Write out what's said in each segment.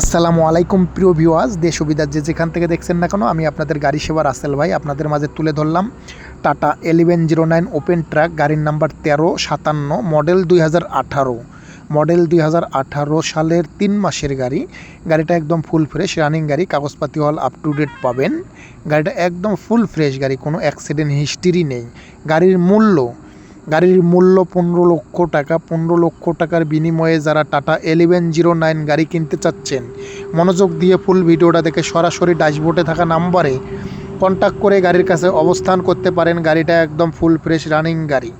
আসসালামু আলাইকুম, প্রিয় ভিওয়াজ দেশ সুবিধার যে যেখান থেকে দেখছেন না কেন, আমি আপনাদের গাড়ি সেবা রাসেল ভাই, আপনাদের মাঝে তুলে ধরলাম Tata eleven zero nine open truck গাড়ির নাম্বার তেরো সাতান্ন মডেল দুই হাজার আঠারো। মডেল দুই হাজার আঠারো সালের তিন মাসের গাড়ি। গাড়িটা একদম ফুল ফ্রেশ রানিং গাড়ি, কাগজপাতি হল আপ টু ডেট পাবেন। গাড়িটা একদম ফুল ফ্রেশ গাড়ি, কোনো অ্যাক্সিডেন্ট হিস্ট্রি নেই। গাড়ির মূল্য গাড়ির মূল্য পনেরো লক্ষ টাকা। পনেরো লক্ষ টাকার বিনিময়ে যারা টাটা এলিভেন জিরো নাইন গাড়ি কিনতে চাচ্ছেন, মনোযোগ দিয়ে ফুল ভিডিওটা দেখে সরাসরি ড্যাশবোর্ডে থাকা নাম্বারে কন্ট্যাক্ট করে গাড়ির কাছে অবস্থান করতে পারেন। গাড়িটা একদম ফুল ফ্রেশ রানিং গাড়ি।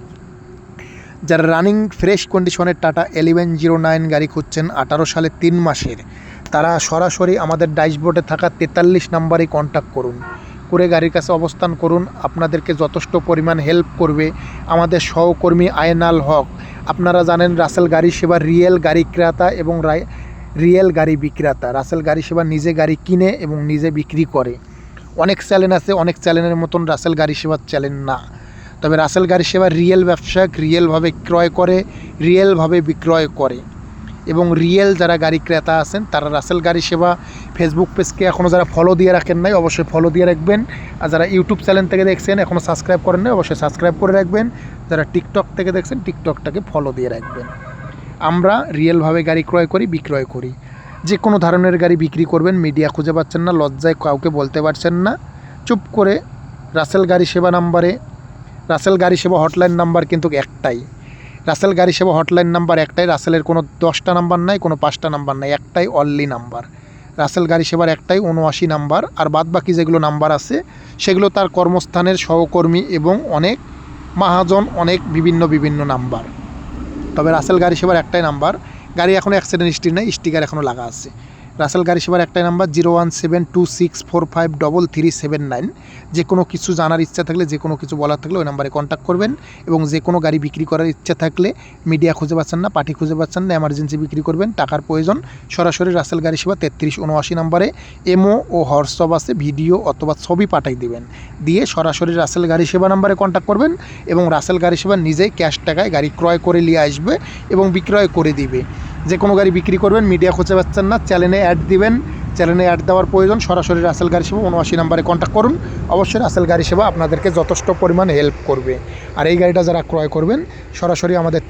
যারা রানিং ফ্রেশ কন্ডিশনের টাটা এলিভেন জিরো নাইন গাড়ি খুঁজছেন আঠারো সালে তিন মাসের, তারা সরাসরি আমাদের ড্যাশবোর্ডে থাকা তেতাল্লিশ নাম্বারে কন্ট্যাক্ট করুন। করে গাড়ির কাছে অবস্থান করুন। আপনাদেরকে যথেষ্ট পরিমাণ হেল্প করবে। আমাদের সহকর্মী আয়নাল হক। আপনারা জানেন রাসেল গাড়ি সেবা রিয়েল গাড়ি ক্রেতা এবং রিয়েল গাড়ি বিক্রেতা। রাসেল গাড়ি সেবা নিজে গাড়ি কিনে এবং নিজে বিক্রি করে। অনেক চ্যালেঞ্জ আছে, অনেক চ্যালেঞ্জের মতন রাসেল গাড়ি সেবার চ্যালেঞ্জ না। তবে রাসেল গাড়ি সেবা রিয়েল ব্যবসায়িক, রিয়েলভাবে ক্রয় করে, রিয়েলভাবে বিক্রয় করে। এবং রিয়েল যারা গাড়ি ক্রেতা আছেন, তারা রাসেল গাড়ি সেবা ফেসবুক পেজকে এখনও যারা ফলো দিয়ে রাখেন নাই, অবশ্যই ফলো দিয়ে রাখবেন। আর যারা ইউটিউব চ্যানেল থেকে দেখছেন এখনও সাবস্ক্রাইব করেন নাই, অবশ্যই সাবস্ক্রাইব করে রাখবেন। যারা টিকটক থেকে দেখছেন টিকটকটাকে ফলো দিয়ে রাখবেন। আমরা রিয়েলভাবে গাড়ি ক্রয় করি, বিক্রয় করি। যে কোনো ধরনের গাড়ি বিক্রি করবেন মিডিয়া খুঁজে পাচ্ছেন না, লজ্জায় কাউকে বলতে পারছেন না। চুপ করে রাসেল গাড়ি সেবা নাম্বারে, রাসেল গাড়ি সেবা হটলাইন নাম্বার কিন্তু একটাই। রাসেল গাড়ি সেবা হটলাইন নাম্বার একটাই, রাসেলের কোনো দশটা নাম্বার নাই, কোনো পাঁচটা নাম্বার নাই, একটাই অনলি নাম্বার। রাসেল গাড়ি সেবার একটাই উনআশি নাম্বার, আর বাদ বাকি যেগুলো নাম্বার আছে, সেগুলো তার কর্মস্থানের সহকর্মী এবং অনেক মাহাজন, অনেক বিভিন্ন বিভিন্ন নাম্বার। তবে রাসেল গাড়ি সেবার একটাই নাম্বার, গাড়ি এখনও অ্যাক্সিডেন্ট হিস্ট্রি নেই স্টিকার এখনও লাগা আছে। রাসেল গাড়ি সেবার একটাই number, zero one seven two six four five double three seven nine. যে কোনো কিছু জানার ইচ্ছা থাকলে, যে কোনো কিছু বলার থাকলে ওই নাম্বারে কন্ট্যাক্ট করবেন এবং যে কোনো গাড়ি বিক্রি করার ইচ্ছা থাকলে মিডিয়া খুঁজে পাচ্ছেন না পার্টি খুঁজে পাচ্ছেন না এমার্জেন্সি বিক্রি করবেন, টাকার প্রয়োজন। সরাসরি রাসেল গাড়ি সেবা তেত্রিশ উনআশি নাম্বারে এমও ও হোয়াটসঅ্যাপ আছে, ভিডিও অথবা ছবি পাঠাই দিবেন। দিয়ে সরাসরি রাসেল গাড়ি সেবা নাম্বারে কন্ট্যাক্ট করবেন এবং রাসেল গাড়ি সেবা নিজেই ক্যাশ টাকায় গাড়ি ক্রয় করে নিয়ে আসবে এবং বিক্রয় করে দিবে। যে কোনো গাড়ি বিক্রি করবেন মিডিয়া খুঁজে পাচ্ছেন না চ্যানেলে অ্যাড দিবেন চ্যানেলে অ্যাড দেওয়ার প্রয়োজন, সরাসরি রাসেল গাড়ি সেবা উনআশি নাম্বারে কন্ট্যাক্ট করুন। অবশ্যই রাসেল গাড়ি সেবা আপনাদেরকে যথেষ্ট পরিমাণ হেল্প করবে। আর এই গাড়িটা যারা ক্রয় করবেন, সরাসরি আমাদের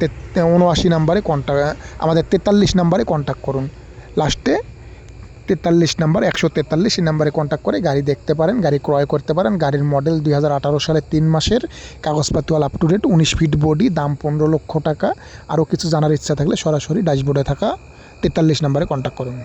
উনআশি নাম্বারে কন্ট্যাক্ট আমাদের তেতাল্লিশ নাম্বারে কন্ট্যাক্ট করুন। লাস্টে তেতাল্লিশ নাম্বার, একশো তেতাল্লিশ এই নাম্বারে কন্ট্যাক্ট করে গাড়ি দেখতে পারেন, গাড়ি ক্রয় করতে পারেন। গাড়ির মডেল দুই সালের তিন মাসের কাগজপাতি আপ টু ডেট উনিশ ফিট বডি দাম পনেরো লক্ষ টাকা। আরও কিছু জানার ইচ্ছা থাকলে সরাসরি ড্যাশবোর্ডে থাকা তেতাল্লিশ নাম্বারে কন্ট্যাক্ট করুন।